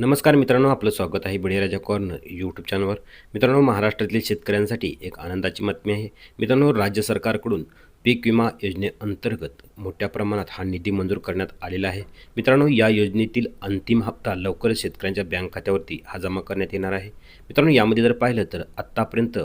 नमस्कार मित्रांनो आपलं स्वागत आहे बळीराजा कॉर्नर यूट्यूब चॅनलवर मित्रांनो महाराष्ट्रातील शेतकऱ्यांसाठी एक आनंदाची बातमी आहे. मित्रांनो राज्य सरकारकडून पीक विमा योजनेअंतर्गत मोठ्या प्रमाणात हा निधी मंजूर करण्यात आलेला आहे. मित्रांनो या योजनेतील अंतिम हप्ता लवकरच शेतकऱ्यांच्या बँक खात्यावरती हा जमा करण्यात येणार आहे. मित्रांनो यामध्ये जर पाहिलं तर आत्तापर्यंत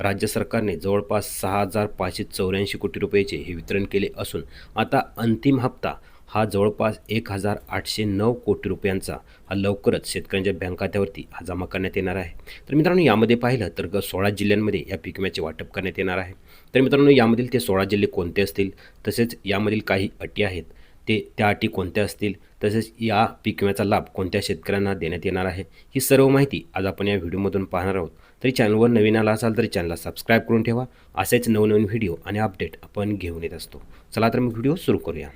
राज्य सरकारने जवळपास सहा हजार पाचशे चौऱ्याऐंशी कोटी रुपयाचे हे वितरण केले असून आता अंतिम हप्ता हा जवळपास एक हजार आठशे नऊ कोटी रुपयांचा हा लवकरच शेतकऱ्यांच्या बँक खात्यावरती हा जमा करण्यात येणार आहे. तर मित्रांनो यामध्ये पाहिलं तर ग सोळा जिल्ह्यांमध्ये या पीक विम्याचे वाटप करण्यात येणार आहे. तर मित्रांनो यामधील ते सोळा जिल्हे कोणते असतील? तसेच यामधील काही अटी आहेत ते त्या अटी कोणत्या असतील? तसेच या पीक विम्याचा लाभ कोणत्या शेतकऱ्यांना देण्यात येणार आहे? ही सर्व माहिती आज आपण या व्हिडिओमधून पाहणार आहोत. तरी चॅनलवर नवीन आला असाल तरी चॅनलला सबस्क्राईब करून ठेवा. असेच नवनवीन व्हिडिओ आणि अपडेट आपण घेऊन येत असतो. चला तर मग व्हिडिओ सुरू करूया.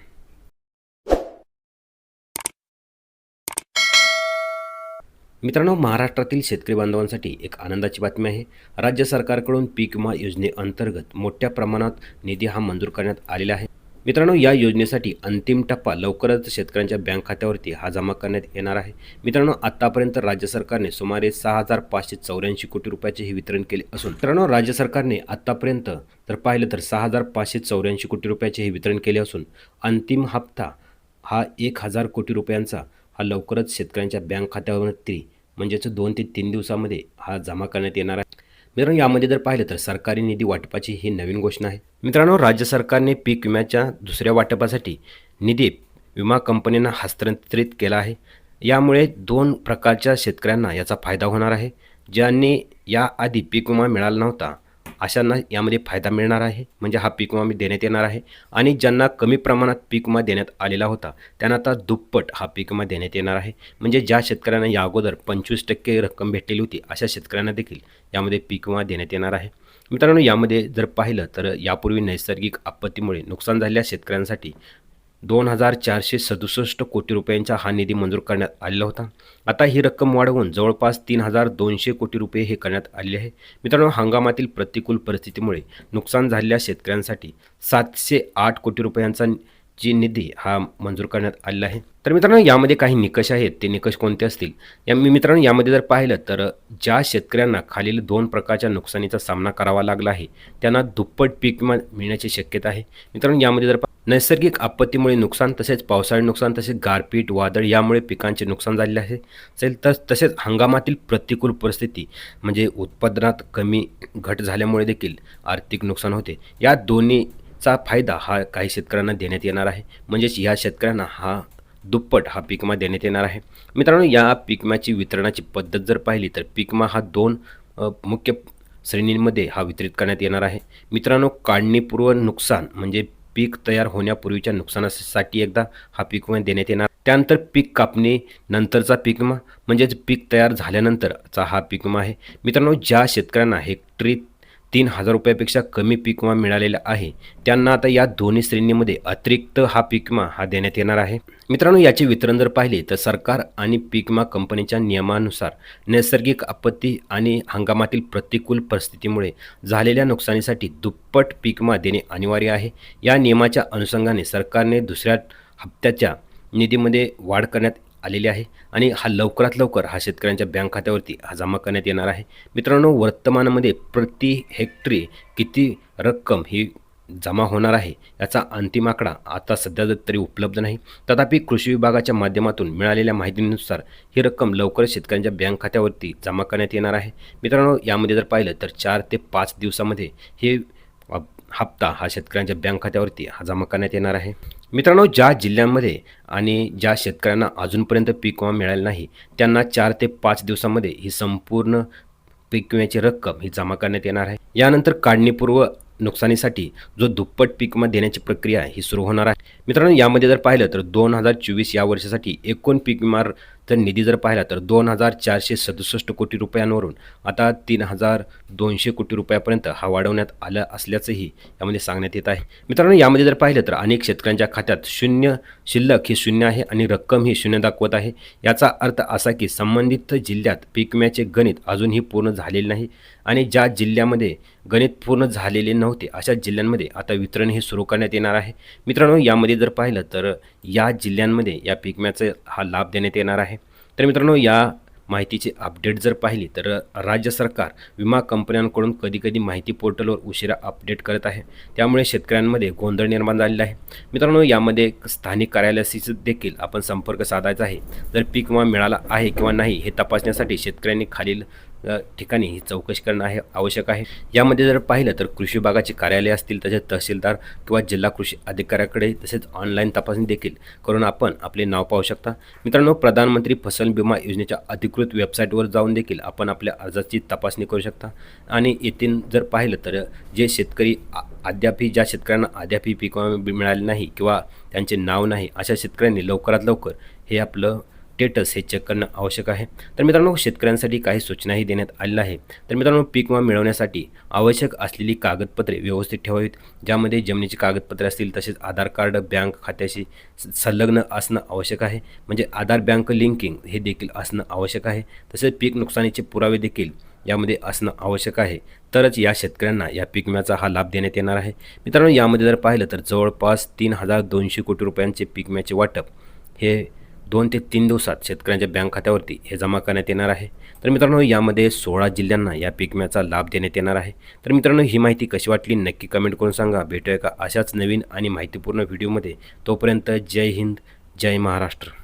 मित्रांनो महाराष्ट्रातील शेतकरी बांधवांसाठी एक आनंदाची बातमी आहे. राज्य सरकारकडून पीक विमा योजनेअंतर्गत मोठ्या प्रमाणात निधी हा मंजूर करण्यात आलेला आहे. मित्रांनो या योजनेसाठी अंतिम टप्पा लवकरच शेतकऱ्यांच्या बँक खात्यावरती हा जमा करण्यात येणार आहे. मित्रांनो आतापर्यंत राज्य सरकारने सुमारे सहा हजार पाचशे चौऱ्याऐंशी कोटी रुपयाचे हे वितरण केले असून मित्रांनो राज्य सरकारने आतापर्यंत जर पाहिलं तर सहा हजार पाचशे चौऱ्याऐंशी कोटी रुपयाचे हे वितरण केले असून अंतिम हप्ता हा एक हजार कोटी रुपयांचा हा लवकरच शेतकऱ्यांच्या बँक खात्यावरती म्हणजेच दोन ते तीन दिवसामध्ये हा जमा करण्यात येणार आहे. मित्रांनो यामध्ये जर पाहिलं तर सरकारी निधी वाटपाची ही नवीन घोषणा आहे. मित्रांनो राज्य सरकारने पीक विम्याच्या दुसऱ्या वाटपासाठी निधी विमा कंपन्यांना हस्तांतरित केला आहे. यामुळे दोन प्रकारच्या शेतकऱ्यांना याचा फायदा होणार आहे. ज्यांनी याआधी पीक विमा मिळाला नव्हता अशांना यामध्ये फायदा मिळणार आहे. म्हणजे हा पीक विमा देण्यात येणार आहे. आणि ज्यांना कमी प्रमाणात पीक विमा देण्यात आलेला होता त्यांना आता दुप्पट हा पीक विमा देण्यात येणार आहे. म्हणजे ज्या शेतकऱ्यांना या अगोदर पंचवीस टक्के रक्कम भेटलेली होती अशा शेतकऱ्यांना देखील यामध्ये पीक विमा देण्यात येणार आहे. मित्रांनो यामध्ये जर पाहिलं तर यापूर्वी नैसर्गिक आपत्तीमुळे नुकसान झालेल्या शेतकऱ्यांसाठी दोन हजार चारशे सदुसष्ट कोटी रुपयांचा हा निधी मंजूर करण्यात आलेला होता. आता ही रक्कम वाढवून जवळपास तीन हजार दोनशे कोटी रुपये हे करण्यात आले आहे. मित्रांनो हंगामातील प्रतिकूल परिस्थितीमुळे नुकसान झालेल्या शेतकऱ्यांसाठी सातशे आठ कोटी रुपयांचा जी निधी हा मंजूर करण्यात आलेला आहे. तर मित्रांनो यामध्ये काही निकष आहेत. ते निकष कोणते असतील? या मी मित्रांनो यामध्ये जर पाहिलं तर ज्या शेतकऱ्यांना खालील दोन प्रकारच्या नुकसानीचा सामना करावा लागला आहे त्यांना दुप्पट पीक विमा मिळण्याची शक्यता आहे. मित्रांनो यामध्ये जर नैसर्गिक आपत्तीमुळे नुकसान तसेच पावसाळी नुकसान तसेच गारपीट वादळ यामुळे पिकांचे नुकसान झालेले आहे. असेल तर तसेच हंगामातील प्रतिकूल परिस्थिती म्हणजे उत्पादनात कमी घट झाल्यामुळे देखील आर्थिक नुकसान होते. या दोन्हीचा फायदा हा काही शेतकऱ्यांना देण्यात येणार आहे. म्हणजेच या शेतकऱ्यांना हा दुप्पट हा पिकमा देण्यात येणार आहे. मित्रांनो या पीक वितरणाची पद्धत जर पाहिली तर पिकमा हा दोन मुख्य श्रेणींमध्ये हा वितरित करण्यात येणार आहे. मित्रांनो काढणीपूर्व नुकसान म्हणजे पीक तयार होण्यापूर्वीच्या नुकसानासाठी एकदा हा पीक विमा देण्यात येणार. त्यानंतर पीक कापणी नंतरचा पीक विमा म्हणजेच पीक तयार झाल्यानंतरचा हा पीक विमा आहे. मित्रांनो ज्या शेतकऱ्यांना हेक्टरी तीन हजार रुपयापेक्षा कमी पीक विमा मिळालेला आहे. त्यांना आता या दोन्ही श्रेणीमध्ये अतिरिक्त हा पीक विमा हा देण्यात येणार आहे. मित्रांनो याचे वितरण जर पाहिले तर सरकार आणि पीक विमा कंपनीच्या नियमानुसार नैसर्गिक आपत्ती आणि हंगामातील प्रतिकूल परिस्थितीमुळे झालेल्या नुकसानीसाठी दुप्पट पीक विमा देणे अनिवार्य आहे. या नियमाच्या अनुषंगाने सरकारने दुसऱ्या हप्त्याच्या निधीमध्ये वाढ करण्यात आलेली आहे आणि हा लवकरात लवकर हा शेतकऱ्यांच्या बँक खात्यावरती हा जमा करण्यात येणार आहे. मित्रांनो वर्तमानामध्ये प्रति हेक्टरी किती रक्कम ही जमा होणार आहे याचा अंतिम आकडा आता सध्या तरी उपलब्ध नाही. तथापि कृषी विभागाच्या माध्यमातून मिळालेल्या माहितीनुसार ही रक्कम लवकरच शेतकऱ्यांच्या बँक खात्यावरती जमा करण्यात येणार आहे. मित्रांनो यामध्ये जर पाहिलं तर चार ते पाच दिवसामध्ये हे हप्ता हा शेतकऱ्यांच्या बँक खात्यावरती हा जमा करण्यात येणार आहे. मित्रांनो ज्या जिल्ह्यांमध्ये आणि ज्या शेतकऱ्यांना अजूनपर्यंत पीक विमा मिळाला नाही त्यांना चार ते पाच दिवसामध्ये ही संपूर्ण पीक विम्याची रक्कम ही जमा करण्यात येणार आहे. यानंतर काढणीपूर्व नुकसानीसाठी जो दुप्पट पीक विमा देण्याची प्रक्रिया ही सुरू होणार आहे. मित्रांनो यामध्ये जर पाहिलं तर दोन हजार चोवीस या वर्षासाठी एकूण पीक विमा तर निधी जर पाहिला तर दोन हजार चारशे सदुसष्ट कोटी रुपयांवरून आता तीन हजार दोनशे कोटी रुपयापर्यंत हा वाढवण्यात आला असल्याचंही यामध्ये सांगण्यात येत आहे. मित्रांनो यामध्ये जर पाहिलं तर अनेक शेतकऱ्यांच्या खात्यात शून्य शिल्लक ही शून्य आहे आणि रक्कम ही शून्य दाखवत आहे. याचा अर्थ असा की संबंधित जिल्ह्यात पीक विम्याचे गणित अजूनही पूर्ण झालेले नाही आणि ज्या जिल्ह्यामध्ये गणित पूर्ण झालेले नव्हते अशा जिल्ह्यांमध्ये आता वितरण हे सुरू करण्यात येणार आहे. मित्रांनो यामध्ये जर पाहिलं तर या जिल्ह्यांमध्ये या पीक विम्याचा हा लाभ देण्यात येणार आहे. तर मित्रांनो या माहितीचे अपडेट जर पाहिली तर राज्य सरकार विमा कंपन्यांकडून कधीकधी माहिती पोर्टलवर उशिरा अपडेट करत आहे. त्यामुळे शेतकऱ्यांमध्ये गोंधळ निर्माण झालेला आहे. मित्रांनो यामध्ये स्थानिक कार्यालयाशी देखील आपण संपर्क साधायचा आहे. जर पीक विमा मिळाला आहे किंवा नाही हे तपासण्यासाठी शेतकऱ्यांनी खालील ठिकाणी ही चौकशी करणं आहे आवश्यक आहे. यामध्ये जर पाहिलं तर कृषी विभागाचे कार्यालय असतील तसेच तहसीलदार किंवा जिल्हा कृषी अधिकाऱ्याकडे तसेच ऑनलाईन तपासणी देखील करून आपण आपले नाव पाहू शकता. मित्रांनो प्रधानमंत्री फसल विमा योजनेच्या अधिकृत वेबसाईटवर जाऊन देखील आपण आपल्या अर्जाची तपासणी करू शकता. आणि येथील जर पाहिलं तर जे शेतकरी आ- अद्यापही ज्या शेतकऱ्यांना अद्यापही पिकवा बी- मिळाले नाही किंवा त्यांचे नाव नाही अशा शेतकऱ्यांनी लवकरात लवकर हे आपलं स्टेटस हे चेक करणं आवश्यक आहे. तर मित्रांनो शेतकऱ्यांसाठी काही सूचनाही देण्यात आलेल्या आहे तर मित्रांनो पीक विमा मिळवण्यासाठी आवश्यक असलेली कागदपत्रे व्यवस्थित ठेवावीत ज्यामध्ये जमिनीची कागदपत्रे असतील तसेच आधार कार्ड बँक खात्याशी संलग्न असणं आवश्यक आहे. म्हणजे आधार बँक लिंकिंग हे देखील असणं आवश्यक आहे. तसेच पीक नुकसानीचे पुरावे देखील यामध्ये असणं आवश्यक आहे. तरच या शेतकऱ्यांना या पीक विम्याचा हा लाभ देण्यात येणार आहे. मित्रांनो यामध्ये जर पाहिलं तर जवळपास तीन हजार दोनशे कोटी रुपयांचे पीक विम्याचे वाटप हे दोन ते तीन दिवसात शेतकऱ्यांच्या बँक खात्यावरती हे जमा करण्यात येणार आहे. तर मित्रांनो यामध्ये सोळा जिल्ह्यांना या पीक विम्याचा लाभ देण्यात येणार आहे. तर मित्रांनो ही माहिती कशी वाटली नक्की कमेंट करून सांगा. भेटूया का अशाच नवीन आणि माहितीपूर्ण व्हिडिओमध्ये. तोपर्यंत जय हिंद जय महाराष्ट्र.